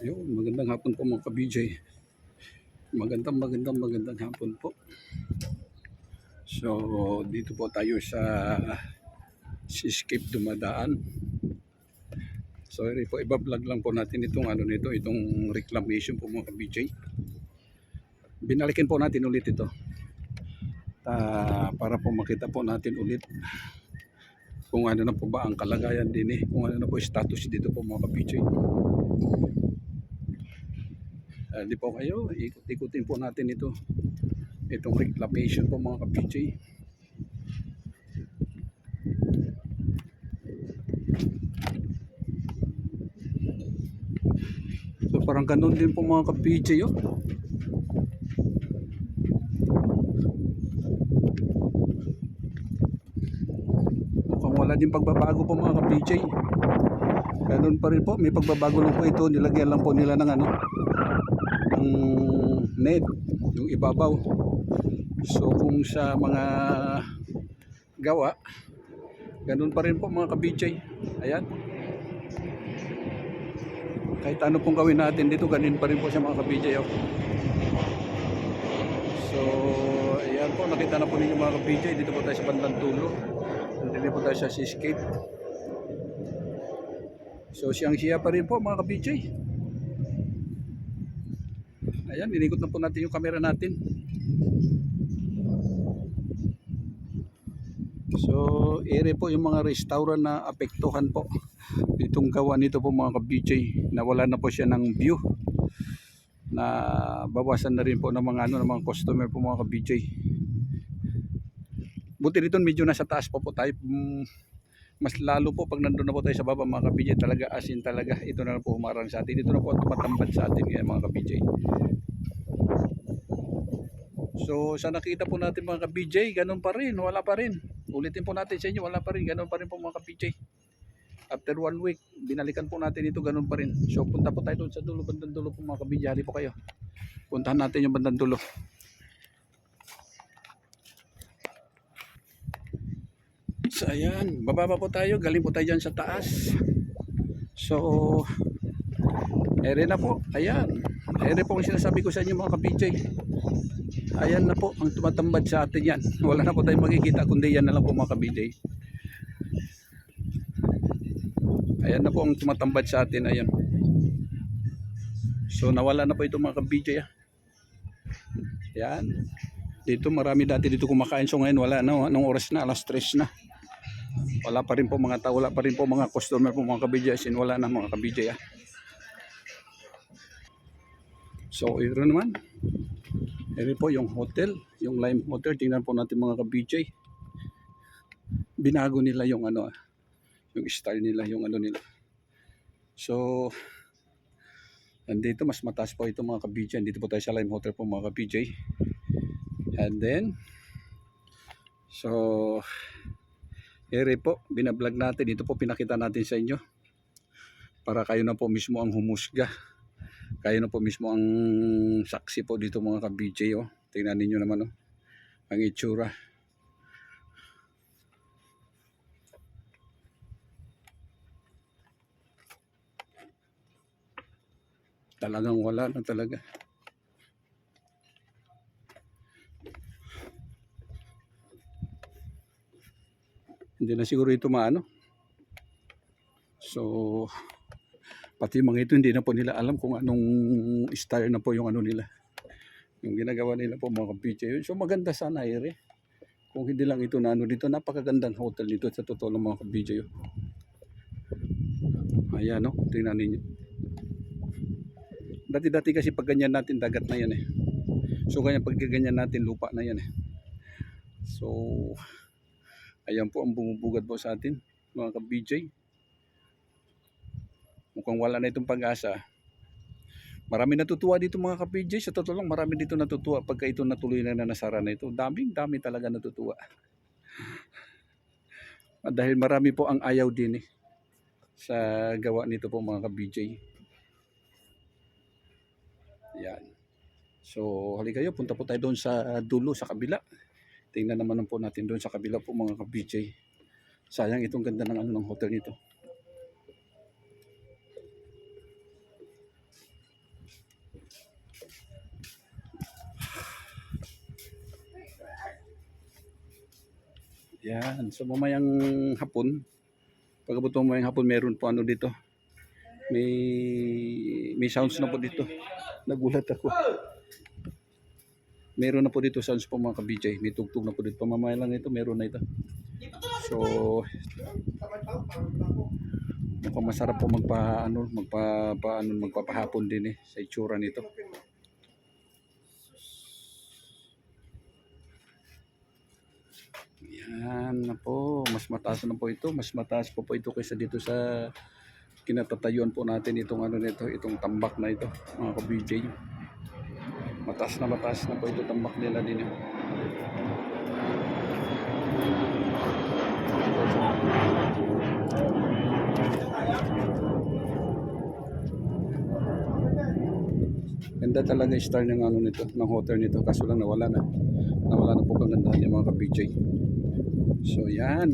Ayun, magandang hapon po mga ka-BJ. Magandang magandang magandang hapon po. So, dito po tayo sa Seascape Dumadaan. Sorry po, iba-vlog lang po natin itong ano nito, itong reclamation po mga ka-BJ. Binalikin po natin ulit ito. Ta- para po makita po natin ulit kung ano na po ba ang kalagayan din eh, kung ano na po status dito po mga ka-BJ. Ah, di po kayo, ikot-ikutin po natin ito. Itong reclamation po mga ka-PJ. So parang ganun din po mga ka-PJ yun. Mukhang wala din pagbabago po mga ka-PJ. Ganun pa rin po, may pagbabago lang po ito. Nilagyan lang po nila ng ano, ng net, yung ibabaw. So kung sa mga gawa, ganun pa rin po mga kabijay. Ayan. Kahit ano pong gawin natin dito, ganun pa rin po siya mga kabijay. Oh. So, ayan po, nakita na po ninyo mga kabijay. Dito po tayo sa bandang tulo. Dito po tayo sa seascape. So, siyang siya pa rin po mga kabijay. Ayan, inikot na po natin yung camera natin. So, ere po yung mga restaurant na apektuhan po. Itong gawa nito po mga ka-BJ, nawala na po siya ng view. Na bawasan na rin po ng mga ano ng mga customer po mga ka-BJ. Buti dito medyo nasa taas pa po tayo. Mas lalo po pag nandun na po tayo sa baba mga ka-BJ talaga asin talaga. Ito na po humarang sa atin. Ito na po tumatambad sa atin ngayon mga ka-BJ. So sa nakita po natin mga ka-BJ, ganun pa rin, wala pa rin. Ulitin po natin sa inyo, wala pa rin, ganun pa rin po mga ka-BJ. After one week, binalikan po natin ito, ganun pa rin. So punta po tayo doon sa dulo, bandang dulo po mga ka-BJ, hali po kayo. Puntahan natin yung bandang dulo. Ayan, bababa po tayo, galing po tayo dyan sa taas. So, ere na po, ayan. Ere po ang sinasabi ko sa inyo mga ka-BJ. Ayan na po ang tumatambad sa atin yan. Wala na po tayong makikita kundi yan na lang po mga ka-BJ. Ayan na po ang tumatambad sa atin. Ayan. So nawala na po ito mga ka-BJ. Ah. Yan. Dito marami dati dito kumakain. So ngayon wala na. Anong oras na? Alas 3 na. Wala pa rin po mga tao. Wala pa rin po mga customer po mga ka-BJ. As in, wala na mga ka-BJ. Ah. So ito naman. Ito po yung hotel, yung Lime Hotel. Tingnan po natin mga ka-BJ. Binago nila yung ano, yung style nila, yung ano nila. So, nandito mas mataas po ito mga ka-BJ. Dito po tayo sa Lime Hotel po mga ka-BJ. And then, so, ere po, binablog natin. Dito po pinakita natin sa inyo. Para kayo na po mismo ang humusga kayo na po mismo ang saksi po dito mga ka-BJ oh. Tingnan ninyo naman oh. Ang itsura. Talagang wala na talaga. Hindi na siguro ito maano. So, pati mga ito hindi na po nila alam kung anong style na po yung ano nila. Yung ginagawa nila po mga kapitya yun so maganda sana ere. Kung hindi lang ito na ano dito napakagandang hotel dito sa totoo lang mga kapitya yun ayan no? Tingnan ninyo. Dati dati kasi pag ganyan natin dagat na yan eh. So ganyan pag ganyan natin lupa na yan eh. So ayan po ang bumubugad po sa atin mga ka-BJ mukhang wala na itong pag-asa. Marami natutuwa dito mga ka-PJ. Sa totoo lang, marami dito natutuwa pagka ito natuloy na na nasara na ito. Daming dami talaga natutuwa. At Dahil marami po ang ayaw din eh, sa gawa nito po mga ka-BJ. Yan. So, halika kayo, punta po tayo doon sa dulo, sa kabila. Tingnan naman po natin doon sa kabila po mga ka-BJ. Sayang itong ganda ng ano ng hotel nito. Yan. So mamayang hapon, pagkabot mamayang hapon, meron po ano dito. May may sounds na po dito. Nagulat ako. Meron na po dito sounds po mga ka-BJ. May tugtog na po dito. Pamamaya lang ito, meron na ito. So, mukhang masarap po magpa ano, magpa pa, ano, magpapahapon din eh sa itsura nito. Yan na po, mas mataas na po ito, mas mataas po po ito kaysa dito sa kinatatayuan po natin itong ano nito, itong tambak na ito, mga ka-BJ. Mataas na mataas na po ito tambak nila din. eh. Ganda talaga yung star ng ano nito, ng hotel nito kaso lang nawala na. Nawala na po kagandahan niya mga ka-BJ. So yan.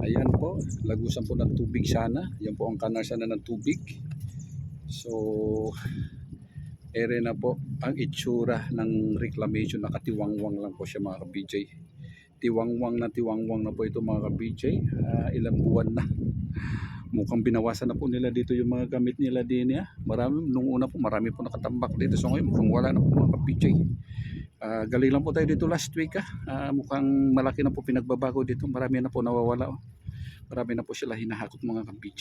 Ayan po, lagusan po ng tubig sana. Yan po ang kanar sana ng tubig. So, ere na po ang itsura ng reclamation. Nakatiwangwang lang po siya mga ka-BJ. Tiwangwang na tiwangwang na po ito mga ka-BJ. Ah, ilang buwan na. Mukhang binawasan na po nila dito yung mga gamit nila din ya. Marami, nung una po marami po nakatambak dito. So ngayon mukhang wala na po mga ka-BJ. Ah, galing lang po tayo dito last week ah. Ah, mukhang malaki na po pinagbabago dito. Marami na po nawawala. Oh. Marami na po sila hinahakot mga ka-BJ.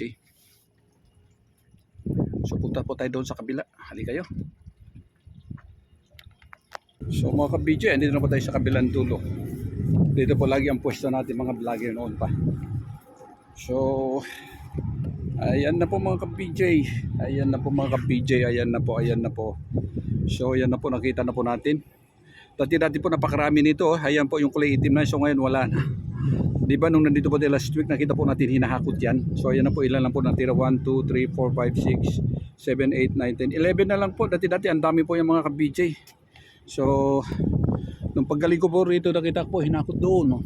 So punta po tayo doon sa kabila. Hali kayo. So mga ka-BJ, andito na po tayo sa kabilang dulo. Dito po lagi ang pwesto natin mga vlogger noon pa. So ayan na po mga ka-BJ. Ayan na po mga ka-BJ. Ayan na po, ayan na po. So ayan na po nakita na po natin. Dati-dati po napakarami nito. oh. Ayan po yung kulay itim na. So ngayon wala na. Di ba nung nandito po tayo last week nakita po natin hinahakot yan. So ayan na po ilan lang po natira. 1, 2, 3, 4, 5, 6, 7, 8, 9, 10. 11 na lang po. Dati-dati ang dami po yung mga ka-BJ. So nung paggaling ko po rito nakita ko po hinakot doon. No?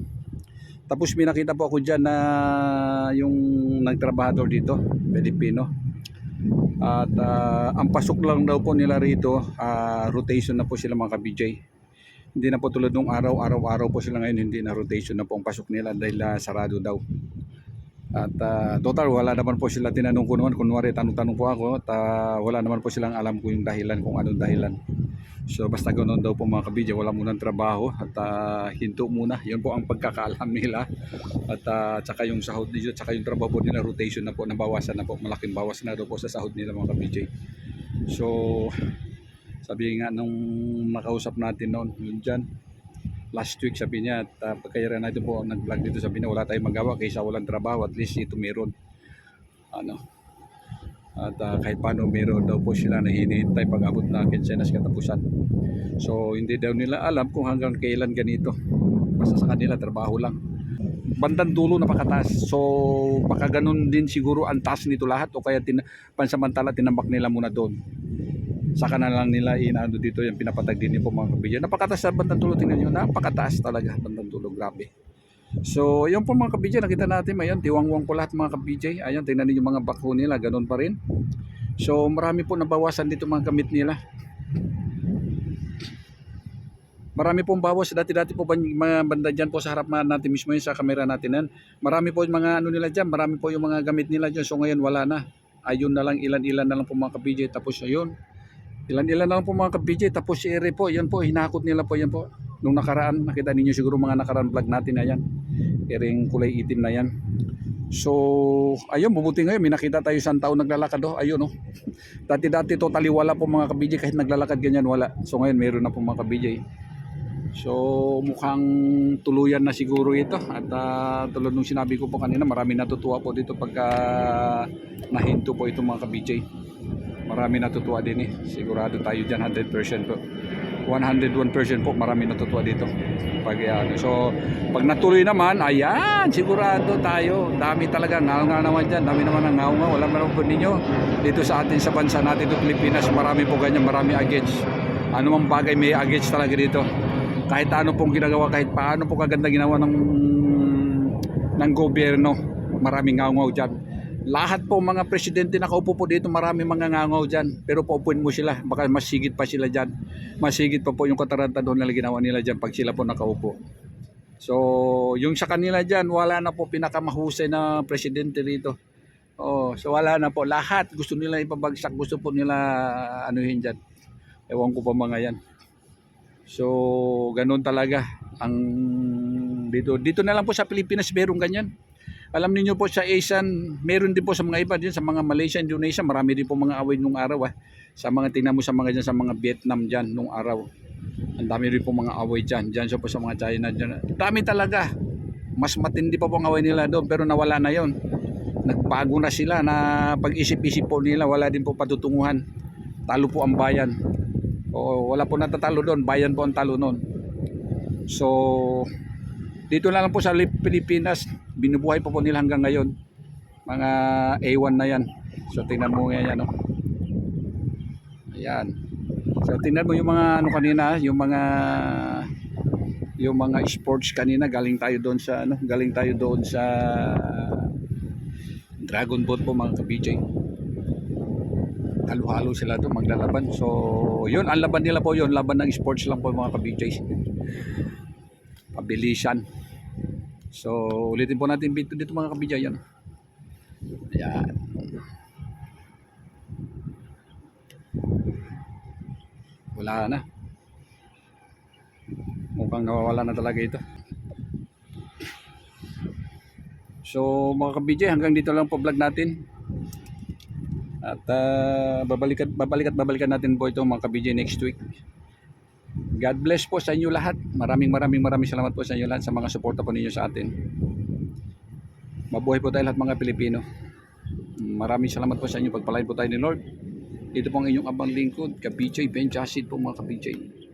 Tapos may nakita po ako dyan na yung nagtrabahador dito, Pilipino. At ah, ang pasok lang daw po nila rito, ah, rotation na po sila mga ka-BJ. Hindi na po tulad nung araw, araw-araw po sila ngayon, hindi na rotation na po ang pasok nila dahil ah, sarado daw. At ah, total, wala naman po sila tinanong ko naman, kunwari tanong-tanong po ako, at ah, wala naman po silang alam kung yung dahilan, kung anong dahilan. So basta ganoon daw po mga kabidya, wala munang trabaho at ah, hinto muna. Yun po ang pagkakaalam nila. At uh, tsaka yung sahod nila, tsaka yung trabaho po nila, rotation na po, nabawasan na po, malaking bawas na daw po sa sahod nila mga kabidya. So sabi nga nung nakausap natin noon, yun dyan, last week sabi niya, at uh, pagkaya natin po nag-vlog dito, sabi niya wala tayong magawa kaysa walang trabaho, at least ito meron. Ano, at ah, kahit paano meron daw po sila na hinihintay pag abot na kinsenas katapusan. So hindi daw nila alam kung hanggang kailan ganito. Basta sa kanila trabaho lang. Bandang dulo napakataas. So baka ganun din siguro ang taas nito lahat o kaya tin pansamantala tinambak nila muna doon. Saka na lang nila inaano dito yung pinapatag din po mga kabidyo. Napakataas sa bandang dulo tingnan nyo. Napakataas talaga bandang dulo. Grabe. So, yun po mga kabidyo, nakita natin, ayan, tiwangwang po lahat mga kabidyo. Ayan, tingnan niyo mga bako nila, ganun pa rin. So, marami po nabawasan dito mga gamit nila. Marami pong bawas. Dati-dati po mga banda dyan po sa harap na natin mismo yun sa camera natin yan. Marami po yung mga ano nila dyan. Marami po yung mga gamit nila dyan. So ngayon wala na. Ayun na lang, ilan-ilan na lang po mga kabidyo. Tapos ayun. Ilan-ilan na lang po mga kabidyo. Tapos si Ere po, yan po, hinakot nila po yan po. Nung nakaraan, nakita ninyo siguro mga nakaraan vlog natin na yan. Ereng kulay itim na yan. So, ayun, bumuti ngayon, may nakita tayo isang taon naglalakad oh. Ayun oh. Dati-dati totally wala po mga kabidyo kahit naglalakad ganyan wala. So ngayon meron na po mga kabidyo. So mukhang tuluyan na siguro ito at ah, tulad nung sinabi ko po kanina marami natutuwa po dito pagka nahinto po itong mga ka-BJ. Marami natutuwa din eh. Sigurado tayo dyan 100% po. 101% po marami natutuwa dito. Pag yan. So pag natuloy naman, ayan, sigurado tayo. Dami talaga, ngaw-ngaw naman dyan. Dami naman ang ngaw-ngaw. Wala naman po ninyo. Dito sa atin sa bansa natin, dito Pilipinas, marami po ganyan, marami against. Ano mang bagay may against talaga dito kahit ano pong ginagawa, kahit paano po kaganda ginawa ng ng gobyerno, maraming ngangaw dyan. Lahat po mga presidente nakaupo po dito, marami mga ngangaw dyan. Pero paupuin mo sila, baka mas sigit pa sila dyan. Mas sigit pa po yung kataranta doon na ginawa nila dyan pag sila po nakaupo. So, yung sa kanila dyan, wala na po pinakamahusay na presidente rito. Oh, so wala na po. Lahat gusto nila ipabagsak, gusto po nila anuhin dyan. Ewan ko pa mga yan. So, ganun talaga ang dito. Dito na lang po sa Pilipinas meron ganyan. Alam niyo po sa ASEAN, meron din po sa mga iba din, sa mga Malaysia, Indonesia, marami din po mga away nung araw. Ah. Sa mga tingnan mo sa mga dyan, sa mga Vietnam dyan nung araw. Ang dami rin po mga away dyan. Dyan siya po sa mga China dyan. Dami talaga. Mas matindi pa po ang away nila doon pero nawala na yon. Nagbago na sila na pag-isip-isip po nila wala din po patutunguhan. Talo po ang bayan. O wala po natatalo doon. Bayan po ang talo noon. So dito na lang po sa Lip- Pilipinas binubuhay po po nila hanggang ngayon. Mga A1 na yan. So tingnan mo ngayon no. Ayan. So tingnan mo yung mga ano kanina, yung mga yung mga sports kanina galing tayo doon sa ano, galing tayo doon sa Dragon Boat po mga ka-BJ. Halo-halo sila doon maglalaban. So, yun ang laban nila po yun, laban ng sports lang po mga ka-BJ. Pabilisan. So, ulitin po natin dito, dito mga ka-BJ yan. Ayan. Wala na. Mukhang nawawala na talaga ito. So mga kabidyo, hanggang dito lang po vlog natin. At ah, babalik at babalik at babalikan natin po ito mga kabidyo next week. God bless po sa inyo lahat. Maraming maraming maraming salamat po sa inyo lahat sa mga suporta po ninyo sa atin. Mabuhay po tayo lahat mga Pilipino. Maraming salamat po sa inyo. Pagpalain po tayo ni Lord. Ito po ang inyong abang lingkod, Kabijay Ben Jasid po mga Kabijay.